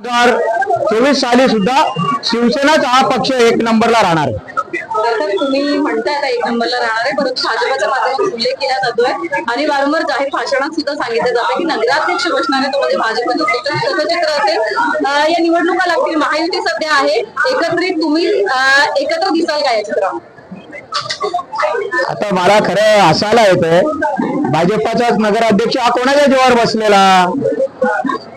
हजार चोवीस साली सुद्धा शिवसेनाच हा पक्ष एक नंबरला राहणार आहे. तुम्ही म्हणताय आता एक नंबरला राहणार आहे परंतु भाजपच्या माध्यमातून उल्लेख केला जातोय. आणि वारंवार जाहीर भाषणात सुद्धा सांगितलं जातं की नगराध्यक्ष बसणार आहे तो म्हणजे भाजपचं चित्र कसं चित्र असेल या निवडणुका लागतील. महायुती सध्या आहे. एकत्रित तुम्ही एकत्र दिसाल का या आता मला खरं हसायला येतंय. भाजपाचाच नगराध्यक्ष हा कोणाच्या जीवावर बसलेला?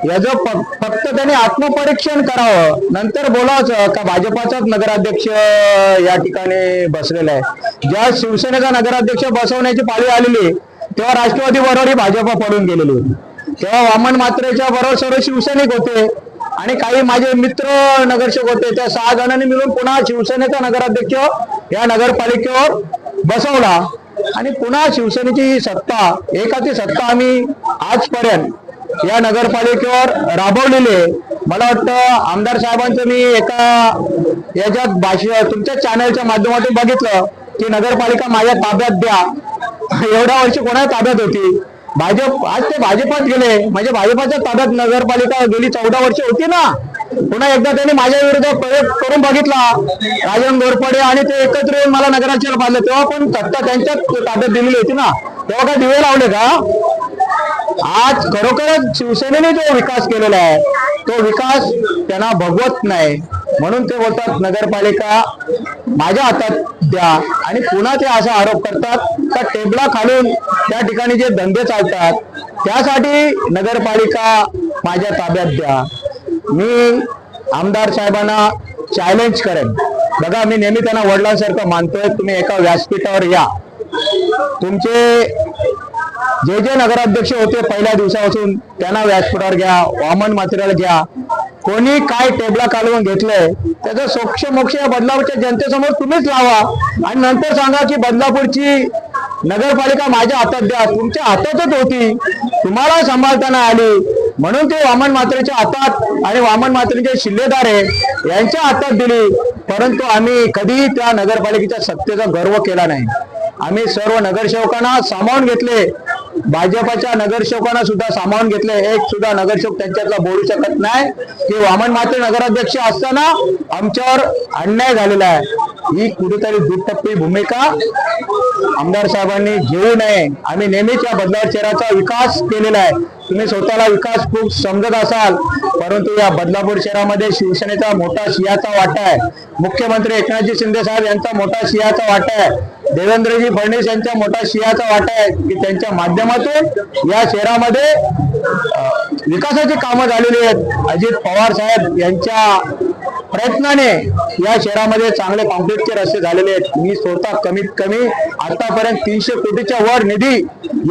याचं फक्त त्याने आत्मपरीक्षण करावं नंतर बोलावचं का भाजपाचाच नगराध्यक्ष या ठिकाणी बसलेला आहे. ज्या शिवसेनेचा नगराध्यक्ष बसवण्याची पाळी आलेली तेव्हा राष्ट्रवादी बरोबर भाजपा पडून गेलेली होती. तेव्हा वामन मात्रेच्या बरोबर सर्व शिवसैनिक होते आणि काही माझे मित्र नगरसेवक होते त्या सहा जणांनी मिळून पुन्हा शिवसेनेचा नगराध्यक्ष या नगरपालिकेवर बसवला. आणि पुन्हा शिवसेनेची सत्ता एकाची सत्ता आम्ही आजपर्यंत या नगरपालिकेवर राबवलेले मला वाटतं आमदार साहेबांचं मी एका याच्यात भाषा तुमच्या चॅनलच्या माध्यमातून बघितलं की नगरपालिका माझ्या ताब्यात द्या. एवढ्या वर्षी कोणा ताब्यात होती? भाजप आज ते भाजपात गेले. म्हणजे भाजपाच्या ताब्यात नगरपालिका गेली चौदा वर्ष होती ना? पुन्हा एकदा त्यांनी माझ्या विरुद्ध प्रयोग करून बघितला. राजन गोरपडे आणि ते एकत्र येऊन मला नगराचे बांधले तेव्हा पण सत्ता त्यांच्याच ताब्यात दिलेली होती ना? तेव्हा काय दिवे लावले का? आज खरोखरच शिवसेनेने जो विकास केलेला आहे तो विकास त्यांना भगवत नाही. म्हणून ते बोलतात नगरपालिका माझ्या हातात द्या आणि पुन्हा ते असा आरोप करतात का टेबला खालून त्या ठिकाणी जे धंदे चालतात त्यासाठी नगरपालिका माझ्या ताब्यात द्या. मी आमदार साहेबांना चॅलेंज करेन. बघा मी नेहमी त्यांना वडिलांसारखं मानतोय तुम्ही एका व्यासपीठावर या. तुमचे जे जे नगराध्यक्ष होते पहिल्या दिवसापासून. त्यांना व्यासपीठावर घ्या वामन मात्रेला घ्या. कोणी काय टेबला कालवून घेतलंय त्याचं सोक्ष मोक्ष या बदलापूरच्या जनतेसमोर तुम्हीच लावा. आणि नंतर सांगा की बदलापूरची नगरपालिका माझ्या हातात द्या. तुमच्या हातातच होती. तुम्हाला सांभाळताना आली. म्हणून ते वामन मात्रेच्या हातात आणि वामन मात्रेचे शिल्लेदार आहे. यांच्या हातात दिली. परंतु आम्ही कधीही त्या नगरपालिकेच्या सत्तेचा गर्व केला नाही. आम्ही सर्व नगरसेवकांना सामावून घेतले. भाजपाच्या नगरसेवकांना सुद्धा सामावून घेतले. एक सुद्धा नगरसेवक त्यांच्यातला बोलू शकत नाही. की वामन माते नगराध्यक्ष असताना आमच्यावर अन्याय झालेला आहे. ही कुठेतरी दुटप्पी भूमिका आमदार साहेबांनी घेऊ नये. आम्ही नेहमीच या बदलाव शहराचा विकास केलेला आहे. तुम्ही स्वतःला विकास खूप समजत असाल परंतु या बदलापूर शहरामध्ये शिवसेनेचा मोठा सिंहाचा वाटा आहे. मुख्यमंत्री एकनाथजी शिंदे साहेब यांचा मोठा सिंहाचा वाटा आहे. देवेंद्रजी फडणवीस यांच्या मोठा सिंहाचा वाटा आहे की त्यांच्या माध्यमातून या शहरामध्ये विकासाची कामं झालेली आहेत. अजित पवार साहेब यांच्या प्रयत्नाने या शहरामध्ये चांगले कॉन्क्रीटचे रस्ते झालेले आहेत. मी स्वतः कमीत कमी आतापर्यंत तीनशे कोटीच्या वर निधी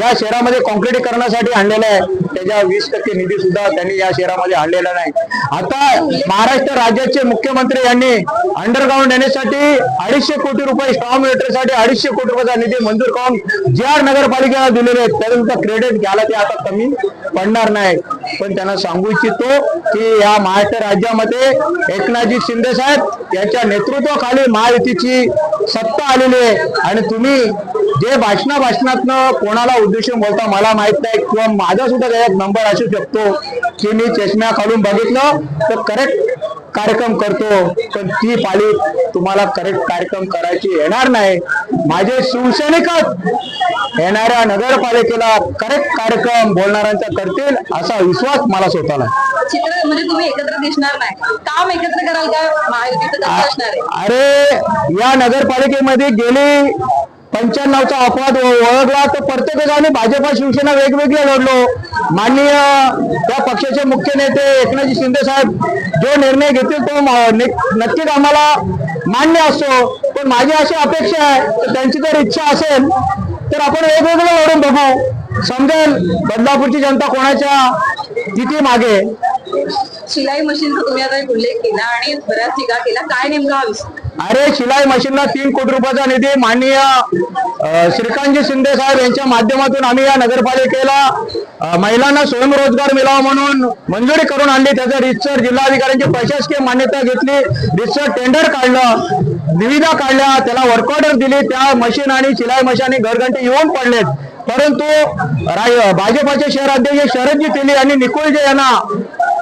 या शहरामध्ये कॉन्क्रिटीकरणासाठी आणलेला आहे. त्याच्या वीस टक्के निधी सुद्धा त्यांनी या शहरामध्ये आणलेला नाही. आता महाराष्ट्र राज्याचे मुख्यमंत्री यांनी अंडरग्राऊंड येण्यासाठी अडीचशे कोटी रुपये स्टॉमसाठी अडीचशे कोटी रुपयाचा निधी मंजूर करून जे आर नगरपालिकेला दिलेले आहेत त्यानंतर क्रेडिट घ्यायला ते आता कमी पडणार नाही. पण त्यांना सांगू इच्छितो की या महाराष्ट्र राज्यामध्ये एकनाथजी शिंदे साहेब यांच्या नेतृत्वाखाली महायुतीची सत्ता आलेली आहे. आणि तुम्ही जे भाषणा भाषणातनं कोणाला उद्देशून बोलता मला माहीत नाही किंवा माझा सुद्धा त्याच्यात नंबर असू शकतो की मी चष्म्या खालून बघितलं तर करेक्ट कार्यक्रम करतो. पण ती पाळी तुम्हाला करेक्ट कार्यक्रम करायची येणार नाही. माझे शिवसैनिकच येणाऱ्या नगरपालिकेला करेक्ट कार्यक्रम बोलणाऱ्यांचा करतील असा विश्वास मला स्वतःला आहे. चित्र म्हणजे तुम्ही एकत्र दिसणार नाही. काम एकत्र कराल का? महायुतीचं कसं असणार आहे. अरे या नगरपालिकेमध्ये गेली पंच्याण्णवचा अपवाद ओळखला तर प्रत्येकच आम्ही भाजपा शिवसेना वेगवेगळे लढलो. माननीय त्या पक्षाचे मुख्य नेते एकनाथजी शिंदे साहेब जो निर्णय घेतील तो नक्कीच आम्हाला मान्य असतो. पण माझी अशी अपेक्षा आहे तर त्यांची जर इच्छा असेल तर आपण वेगवेगळं लढून बघू. समजेल बदलापूरची जनता कोणाच्या किती मागे? शिलाई मशीनचा तुम्ही आता एक उल्लेख केला आणि बऱ्याच टीका केला. काय नेमका हा विषय? अरे शिलाई मशीनला तीन कोटी रुपयाचा निधी माननीय श्रीकांतजी शिंदे साहेब यांच्या माध्यमातून आम्ही या नगरपालिकेला महिलांना स्वयंरोजगार मिळावा म्हणून मंजुरी करून आणली. त्याचं रितसर जिल्हाधिकाऱ्यांची प्रशासकीय मान्यता घेतली. रितसर टेंडर काढलं. निविदा काढल्या. त्याला वर्क ऑर्डर दिली. त्या मशीन आणि शिलाई मशीन घरघंटे येऊन पडलेत. परंतु भाजपाचे शहराध्यक्ष शरदजी तेली आणि निकुळजे यांना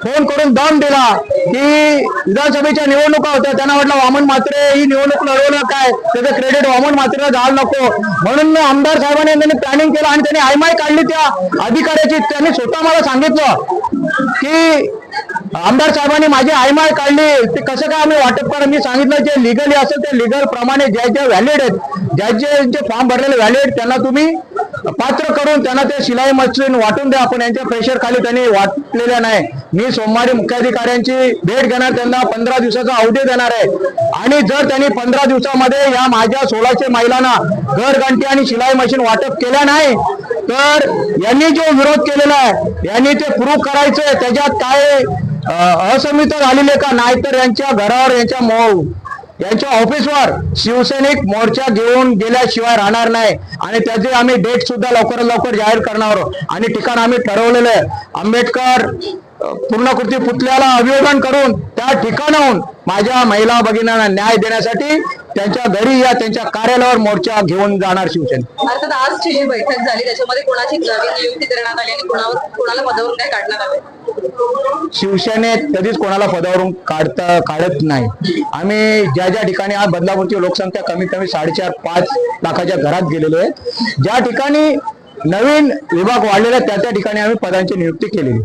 फोन करून दम दिला की विधानसभेच्या निवडणुका होत्या. त्यांना म्हटलं वामन मात्रे ही निवडणूक लढवणं काय? त्याचं क्रेडिट वामन मात्रेला जायला नको. म्हणून आमदार साहेबांनी त्यांनी प्लॅनिंग केलं आणि त्यांनी आयमाय काढली त्या अधिकाऱ्याची. त्यांनी स्वतः मला सांगितलं की आमदार साहेबांनी माझी आयमाय काढली. ते कसं काय आम्ही वाटप करा? मी सांगितलं जे लिगली असेल ते लिगल प्रमाणे ज्या ज्या व्हॅलिड आहेत ज्याचे जे फॉर्म भरलेले व्हॅलिड त्यांना तुम्ही पात्र करून त्यांना ते शिलाई मशीन वाटून द्या. आपण यांच्या प्रेशर खाली त्यांनी वाटलेल्या नाही. मी सोमवारी मुख्याधिकाऱ्यांची भेट घेणार. त्यांना पंधरा दिवसाचा अवधी देणार आहे. आणि जर त्यांनी पंधरा दिवसामध्ये या माझ्या सोळाशे महिलांना घरघंटी आणि शिलाई मशीन वाटप केल्या नाही तर यांनी जो विरोध केलेला आहे यांनी ते प्रूव्ह करायचंय. त्याच्यात काय असमित असमिता झालेली का? नाहीतर यांच्या घरावर यांच्या मो यांच्या ऑफिसवर शिवसैनिक मोर्चा घेऊन गेल्याशिवाय राहणार नाही. आणि त्याचे आम्ही डेट सुद्धा लवकरात लवकर जाहीर करणार आहोत. आणि ठिकाण आम्ही ठरवलेलं आहे. आंबेडकर पूर्णकृती पुतळ्याला अभिवादन करून त्या ठिकाणाहून माझ्या महिला भगिनींना न्याय देण्यासाठी त्यांच्या घरी या त्यांच्या कार्यालयावर मोर्चा घेऊन जाणार शिवसेना. अर्थात आजची जी बैठक झाली त्याच्यामध्ये कोणाची नियुक्ती करण्यात आली आणि कोणावर कोणाला पदावरून काय काढण्यात आले? शिवसेनेत कधीच कोणाला पदावरून काढता काढत नाही. आम्ही ज्या ज्या ठिकाणी आज बदलापूरची लोकसंख्या कमीत कमी साडेचार पाच लाखाच्या घरात गेलेलो आहे ज्या ठिकाणी नवीन विभाग वाढलेला त्या त्या ठिकाणी आम्ही पदांची नियुक्ती केलेली